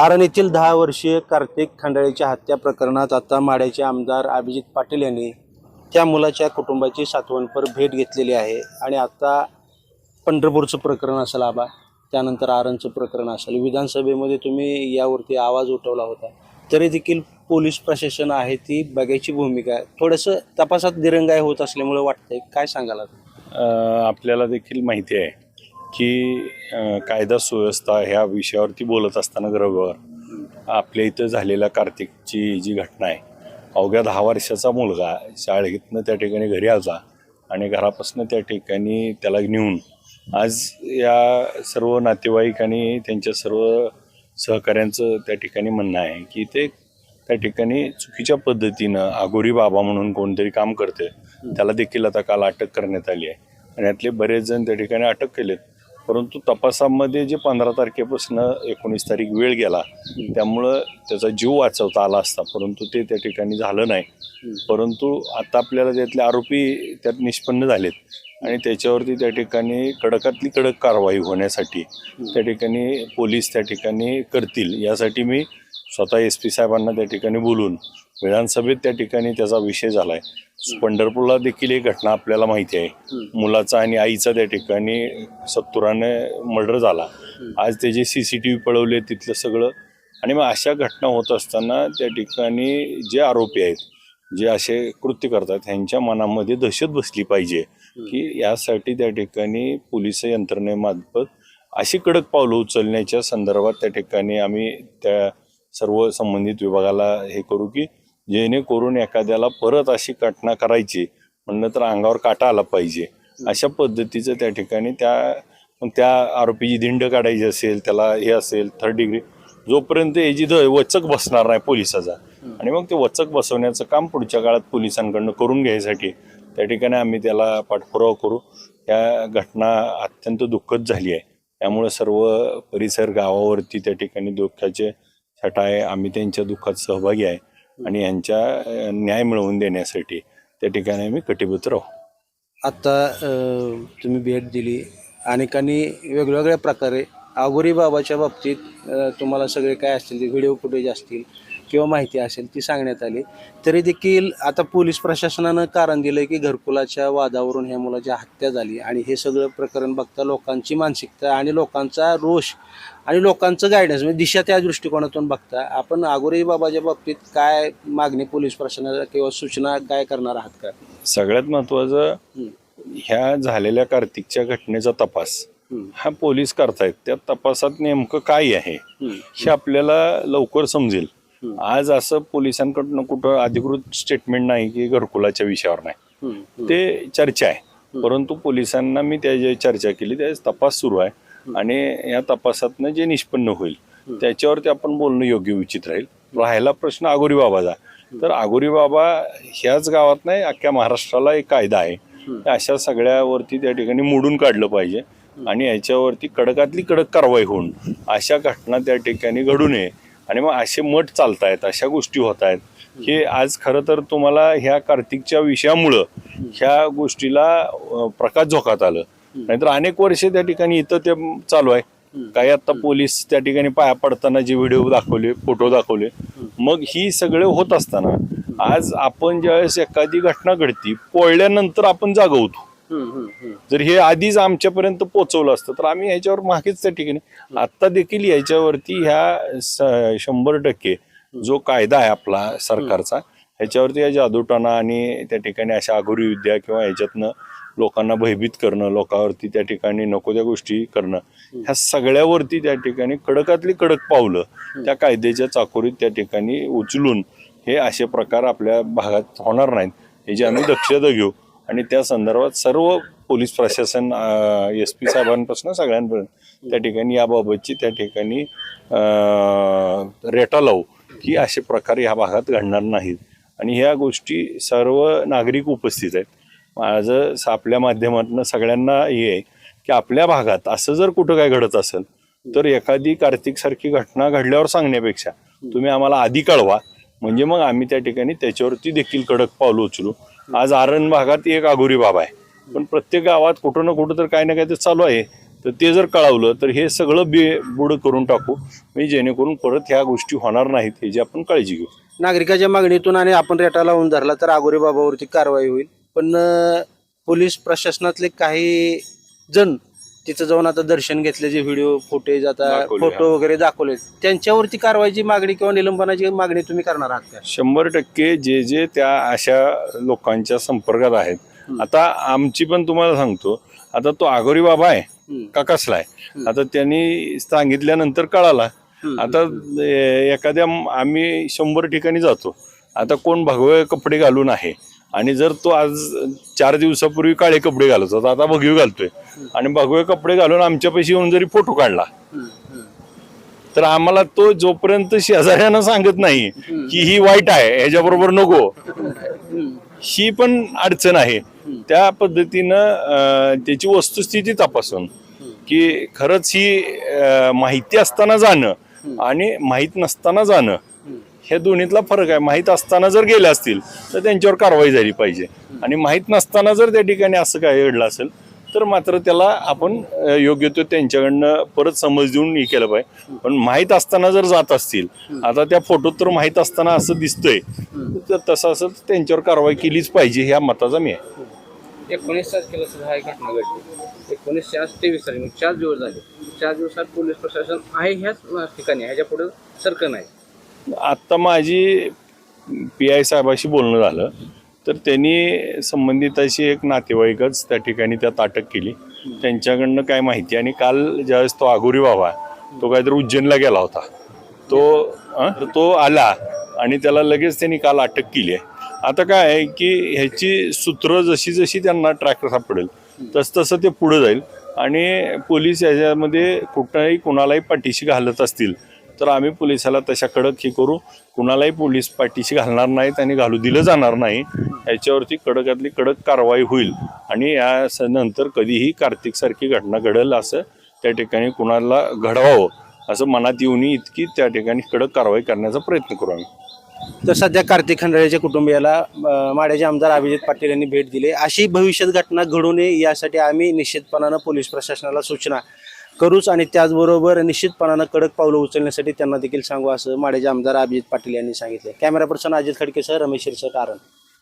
आरण येथील दहा वर्षीय कार्तिक खंडाळीच्या हत्या प्रकरणात आता माड्याचे आमदार अभिजित पाटील यांनी त्या मुलाच्या कुटुंबाची सातवणपर भेट घेतलेली आहे आणि आता पंढरपूरचं प्रकरण असेल आबा त्यानंतर आरणचं प्रकरण असेल. विधानसभेमध्ये तुम्ही यावरती आवाज उठवला होता. तरी देखील पोलीस प्रशासन आहे ती बघायची भूमिका. आहे थोडंसं तपासात दिरंगाई होत असल्यामुळे वाटतंय. काय सांगाल आपल्याला देखील माहिती आहे. की कायदा सुव्यवस्था ह्या विषयावरती बोलत असताना ग्रहवर आपल्या इथं झालेल्या कार्तिकची जी घटना आहे अवघ्या दहा वर्षाचा मुलगा शाळेतनं त्या ठिकाणी घरी आला आणि घरापासून त्या ठिकाणी त्याला नेऊन आज या सर्व नातेवाईक आणि त्यांच्या सर्व सहकाऱ्यांचं त्या ठिकाणी म्हणणं आहे की ते त्या ठिकाणी चुकीच्या पद्धतीनं आगोरी बाबा म्हणून कोणतरी काम करते त्याला देखील आता काल अटक करण्यात आली आहे. आणि यातले बरेच जण त्या ठिकाणी अटक केलेत. परंतु तपासामध्ये जे पंधरा तारखेपासून एकोणीस तारीख वेळ गेला त्यामुळं त्याचा जीव वाचवता आला असता परंतु ते त्या ठिकाणी झालं नाही. परंतु आता आपल्याला त्यातले आरोपी त्यात निष्पन्न झालेत आणि त्याच्यावरती त्या ठिकाणी कडकातली कडक कारवाई होण्यासाठी त्या ठिकाणी पोलीस त्या ठिकाणी करतील. यासाठी मी स्वतः एस पी साहेबांना त्या ठिकाणी बोलून विधानसभेत त्या ठिकाणी त्याचा विषय झाला आहे पंढरपूरला देखील एक घटना आपल्याला माहिती आहे. मुलाचा आणि आईचा त्या ठिकाणी सत्तुराने मर्डर झाला. आज त्याचे सी सी टी व्ही पळवले तिथलं सगळं. आणि मग अशा घटना होत असताना त्या ठिकाणी जे आरोपी आहेत जे असे कृत्य करतात ह्यांच्या मनामध्ये दहशत बसली पाहिजे की यासाठी त्या ठिकाणी पोलीस यंत्रणेमार्फत अशी कडक पावलं उचलण्याच्या संदर्भात त्या ठिकाणी आम्ही त्या सर्व संबंधित विभागाला हे करू की जेणेकरून एखाद्याला परत अशी घटना करायची म्हणलं तर अंगावर काटा आला पाहिजे. अशा पद्धतीचं त्या ठिकाणी त्या त्या आरोपीची दिंड काढायची असेल त्याला हे असेल थर्ड डिग्री जोपर्यंत याची द वचक बसणार नाही पोलिसाचा आणि मग ते वचक बसवण्याचं काम पुढच्या काळात पोलिसांकडनं करून घ्यायसाठी त्या ठिकाणी आम्ही त्याला पाठपुरावा करू. त्या घटना अत्यंत दुःखद झाली आहे. त्यामुळे सर्व परिसर गावावरती त्या ठिकाणी दुःखाचे छटा आहे आम्ही त्यांच्या दुःखात सहभागी आहे. आणि यांच्या न्याय मिळवून देण्यासाठी त्या ठिकाणी आम्ही कटिबद्ध राहू. आत्ता तुम्ही भेट दिली. अनेकांनी वेगवेगळ्या प्रकारे आगोरी बाबाच्या बाबतीत तुम्हाला सगळे काय असतील ते व्हिडिओ फुटेज असतील किंवा माहिती असेल ती सांगण्यात आली. तरी देखील आता पोलीस प्रशासनानं कारण दिलं की घरकुलाच्या वादावरून ह्या मुलाची हत्या झाली आणि हे सगळं प्रकरण बघता लोकांची मानसिकता आणि लोकांचा रोष आणि लोकांचं गायडन्स म्हणजे दिशा त्या दृष्टिकोनातून बघता आपण आगोरी बाबाच्या बाबतीत काय मागणी पोलीस प्रशासनाला किंवा सूचना काय करणार आहात का सगळ्यात महत्त्वाचं हं. ह्या झालेल्या कार्तिकच्या घटनेचा तपास हं. पोलीस करतायत त्या तपासात नेमकं काय आहे हं. आपल्याला लवकर समजेल. आज असं पोलिसांकडनं कुठं अधिकृत स्टेटमेंट नाही की घरकुलाच्या विषयावर नाही. ते चर्चा आहे परंतु पोलिसांना मी त्या चर्चा केली त्या तपास सुरू आहे आणि या तपासातनं जे निष्पन्न होईल त्याच्यावरती आपण बोलणं योग्य उचित राहील. राहिला प्रश्न आगोरी बाबाचा तर आगोरी बाबा ह्याच गावात नाही अख्ख्या महाराष्ट्राला एक कायदा आहे. अशा सगळ्यावरती त्या ठिकाणी मोडून काढलं पाहिजे. आणि याच्यावरती कडकातली कडक कारवाई होऊन अशा घटना त्या ठिकाणी घडू नये. आणि मग असे मठ चालतायत अशा गोष्टी होत आहेत हे आज खरं तर तुम्हाला ह्या कार्तिकच्या विषयामुळं ह्या गोष्टीला प्रकाश झोकात आलं. नाहीतर अनेक वर्षे त्या ठिकाणी इथं ते चालू आहे. काही आता पोलीस त्या ठिकाणी पाया पडताना जे व्हिडिओ दाखवले फोटो दाखवले मग ही सगळे होत असताना आज आपण ज्यावेळेस एखादी घटना घडती पोळल्यानंतर आपण जागवतो. जर हे आधीच आमच्यापर्यंत पोहोचवलं असतं तर आम्ही ह्याच्यावर मागेच त्या ठिकाणी आता देखील याच्यावरती ह्या शंभर टक्के जो कायदा आहे आपला सरकारचा ह्याच्यावरती या जादूटोणा आणि त्या ठिकाणी अशा आघोरी विद्या किंवा ह्याच्यातनं लोकांना भयभीत करणं लोकांवरती त्या ठिकाणी नको त्या गोष्टी करणं. ह्या सगळ्यावरती त्या ठिकाणी कडकातली कडक पावलं त्या कायद्याच्या चाकोरीत त्या ठिकाणी उचलून हे असे प्रकार आपल्या भागात होणार नाहीत. याची आम्ही दक्षता घेऊ आणि त्या संदर्भात सर्व पोलीस प्रशासन एस पी साहेबांपासून सगळ्यांपर्यंत त्या ठिकाणी याबाबतची त्या ठिकाणी रेटा लावू की असे प्रकार ह्या भागात घडणार नाहीत. आणि ह्या गोष्टी सर्व नागरिक उपस्थित आहेत. माझं आपल्या माध्यमातून सगळ्यांना हे आहे की आपल्या भागात असं जर कुठं काय घडत असेल तर एखादी कार्तिकसारखी घटना घडल्यावर सांगण्यापेक्षा तुम्ही आम्हाला आधी कळवा. म्हणजे मग आम्ही त्या ठिकाणी त्याच्यावरती देखील कडक पावलं उचलू. आज आरण भागात एक आघोरी बाबा आहे. पण प्रत्येक गावात कुठं ना कुठं तर काही ना काही तर चालू आहे. तर ते जर कळवलं तर हे सगळं बे बुड करून टाकू. म्हणजे जेणेकरून परत ह्या गोष्टी होणार नाहीत ह्याची आपण काळजी घेऊ. नागरिकाच्या मागणीतून आणि आपण रेटा लावून धरला तर आगोरे बाबावरती कारवाई होईल. पण पोलीस प्रशासनातले काही जण तिथं जाऊन आता दर्शन घेतल्याचे व्हिडिओ फुटेज आता दाखवले, फोटो वगैरे दाखवले त्यांच्यावरती कारवाईची मागणी किंवा निलंबनाची मागणी तुम्ही करणार आहात का? शंभर टक्के जे जे त्या अशा लोकांच्या संपर्कात आहेत. आता आमची पण तुम्हाला सांगतो आता तो आगोरी बाबा आहे हम्म. का कसला आहे? आता त्यांनी सांगितल्यानंतर कळाला. आता ए- एखाद्या आम्ही शंभर ठिकाणी जातो. आता कोण भगवे कपडे घालून आहे? आणि जर तो आज चार दिवसापूर्वी काळे कपडे घालत होता आता भगवे घालतोय. आणि भगवे कपडे घालून आमच्या पैशी येऊन जरी फोटो काढला तर आम्हाला तो जोपर्यंत शेजाऱ्यानं सांगत नाही की ही वाईट आहे ह्याच्याबरोबर नको ही पण अडचण आहे. त्या पद्धतीनं त्याची वस्तुस्थिती तपासून की खरंच ही माहिती असताना जाणं आणि माहीत नसताना जाणं ह्या दोन्हीतला फरक आहे. माहीत असताना जर गेले असतील तर त्यांच्यावर कारवाई झाली पाहिजे. आणि माहीत नसताना जर त्या ठिकाणी असं काय घडलं असेल तर मात्र त्याला आपण योग्य तो त्यांच्याकडनं परत समज देऊन हे केलं पाहिजे. पण माहीत असताना जर जात असतील आता त्या फोटोत तर माहीत असताना असं दिसतंय. तर तसं असं त्यांच्यावर कारवाई केलीच पाहिजे ह्या मताचा मी आहे. एकोणीस तारखेला सुद्धा ही घटना घडली. एकोणीस चार तेवीस तारीख चार दिवस झाले. चार दिवसात पोलीस प्रशासन आहे ह्याच ठिकाणी ह्याच्या पुढे सरकं नाही. आत्ता माझी पी आय साहेबाशी बोलणं झालं. तर त्यांनी संबंधिताशी एक नातेवाईकच त्या ठिकाणी त्यात अटक केली. त्यांच्याकडनं काय माहिती आणि काल ज्यावेळेस तो आगोरी बाबा तो काहीतरी उज्जैनला गेला होता. तो तो आला आणि त्याला लगेच त्यांनी काल अटक केली आहे. आता काय आहे की ह्याची सूत्र जशी जशी त्यांना ट्रॅक सापडेल तस तसं ते पुढं जाईल. आणि पोलीस याच्यामध्ये कुठंही कुणालाही पाठीशी घालत असतील तर आम्ही पोलिसाला तशा कडक हे करू. कुणालाही पोलीस पाठीशी घालणार नाहीत आणि घालू दिलं जाणार नाही. याच्यावरती कडकातली कडक कारवाई होईल. आणि या स- नंतर कधीही कार्तिकसारखी घटना घडेल असं त्या ठिकाणी कुणाला घडवावं असं मनात येऊन इतकी त्या ठिकाणी कडक कारवाई करण्याचा प्रयत्न करू आम्ही. तर सध्या कार्तिक खंडाळेच्या कुटुंबियाला माड्याचे आमदार अभिजित पाटील यांनी भेट दिली. अशी भविष्यात घटना घडू नये यासाठी आम्ही निश्चितपणानं पोलीस प्रशासनाला सूचना करूच आणि त्याचबरोबर निश्चितपणानं कडक पावलं उचलण्यासाठी त्यांना देखील सांगू असं माडेचे आमदार अभिजित पाटील यांनी सांगितले. कॅमेरा पर्सन अजित खडकेसह रमेश शिरसट कारण.